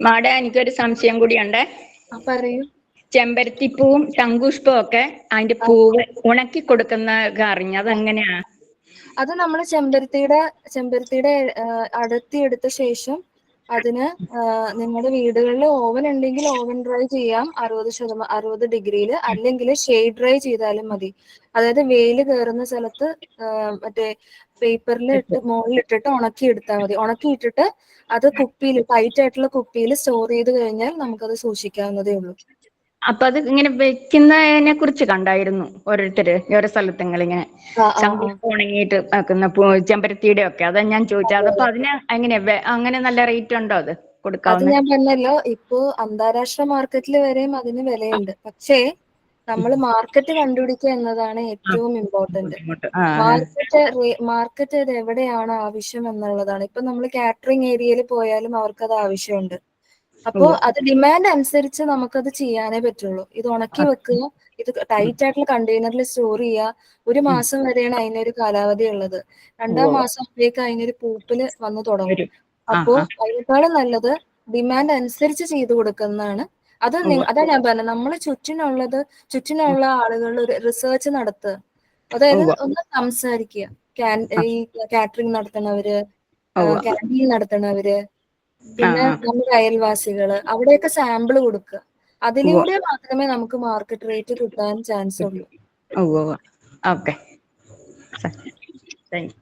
Madam എനിക്കൊരു സംശയം കൂടിയുണ്ട്. ആ പറയൂ. ചെമ്പരത്തിപ്പൂവും ശംഖുഷ്പവും ഒക്കെ അതിന്റെ പൂവ് ഉണക്കി കൊടുക്കുന്ന അറിഞ്ഞു? അതെങ്ങനെയാ? അത് നമ്മൾ ചെമ്പരത്തിയുടെ ചെമ്പരത്തിയുടെ അടർത്തി എടുത്ത ശേഷം അതിന് നിങ്ങളുടെ വീടുകളിൽ ഓവൻ ഉണ്ടെങ്കിൽ ഓവൻ ഡ്രൈ ചെയ്യാം. അറുപത് ശതമാനം അറുപത് ഡിഗ്രിയിൽ അല്ലെങ്കിൽ ഷെയ്ഡ് ഡ്രൈ ചെയ്താലും മതി. അതായത് വെയിൽ കയറുന്ന സ്ഥലത്ത് മറ്റേ പേപ്പറിൽ ഇട്ട് മുകളിൽ ഇട്ടിട്ട് ഉണക്കി എടുത്താൽ മതി. ഉണക്കി ഇട്ടിട്ട് അത് കുപ്പിയിൽ ടൈറ്റ് ആയിട്ടുള്ള കുപ്പിയിൽ സ്റ്റോർ ചെയ്ത് കഴിഞ്ഞാൽ നമുക്കത് സൂക്ഷിക്കാവുന്നതേ ഉള്ളൂ. അപ്പൊ അത് ഇങ്ങനെ വെക്കുന്നതിനെ കുറിച്ച് കണ്ടായിരുന്നു ഓരോരുത്തര് ഓരോ സ്ഥലത്തുങ്ങൾ ഇങ്ങനെ ഉണങ്ങിയിട്ട് വെക്കുന്ന ചെമ്പരത്തിയുടെ ഒക്കെ. അതാ ഞാൻ ചോദിച്ചത് അപ്പൊ അതിന് എങ്ങനെ അങ്ങനെ നല്ല റേറ്റ് ഉണ്ടോ അത് അത് കൊടുക്കാവുന്ന ഞാൻ പറഞ്ഞല്ലോ ഇപ്പോ അന്താരാഷ്ട്ര മാർക്കറ്റിൽ വരെയും അതിന് വിലയുണ്ട്. പക്ഷേ നമ്മൾ മാർക്കറ്റ് കണ്ടുപിടിക്കുക എന്നതാണ് ഏറ്റവും ഇമ്പോർട്ടന്റ്. മാർക്കറ്റ് മാർക്കറ്റ് അത് എവിടെയാണ് ആവശ്യം എന്നുള്ളതാണ്. ഇപ്പൊ നമ്മൾ കാറ്ററിംഗ് ഏരിയയിൽ പോയാലും അവർക്ക് അത് ആവശ്യമുണ്ട്. അപ്പോ അത് ഡിമാൻഡ് അനുസരിച്ച് നമുക്കത് ചെയ്യാനേ പറ്റുള്ളൂ. ഇത് ഉണക്കി വെക്കുക ഇത് ടൈറ്റ് ആയിട്ടുള്ള കണ്ടെയ്നറിൽ സ്റ്റോർ ചെയ്യുക. ഒരു മാസം വരെയാണ് അതിനൊരു കാലാവധി ഉള്ളത്. രണ്ടാം. മാസം ആകുമ്പോഴേക്ക് അതിനൊരു പൂപ്പിൽ വന്നു തുടങ്ങും. അപ്പോ അതിനേക്കാളും നല്ലത് ഡിമാൻഡ് അനുസരിച്ച് ചെയ്തു കൊടുക്കുന്നതാണ്. അത് അതാ ഞാൻ പറഞ്ഞത്. നമ്മളെ ചുറ്റിനുള്ളത് ചുറ്റിനുള്ള ആളുകളുടെ ഒരു റിസർച്ച് നടത്തുക അതായത് ഒന്ന് സംസാരിക്കുക. ഈ കാറ്ററിംഗ് നടത്തണവര്. ക്യാന്റീൻ നടത്തണവര് പിന്നെ. നമ്മുടെ അയൽവാസികൾ അവിടെയൊക്കെ സാമ്പിൾ കൊടുക്കുക. അതിലൂടെ മാത്രമേ നമുക്ക് മാർക്കറ്റ് റേറ്റ് കിട്ടാൻ ചാൻസ് ഉള്ളൂ. ഓക്കെ. Thank you.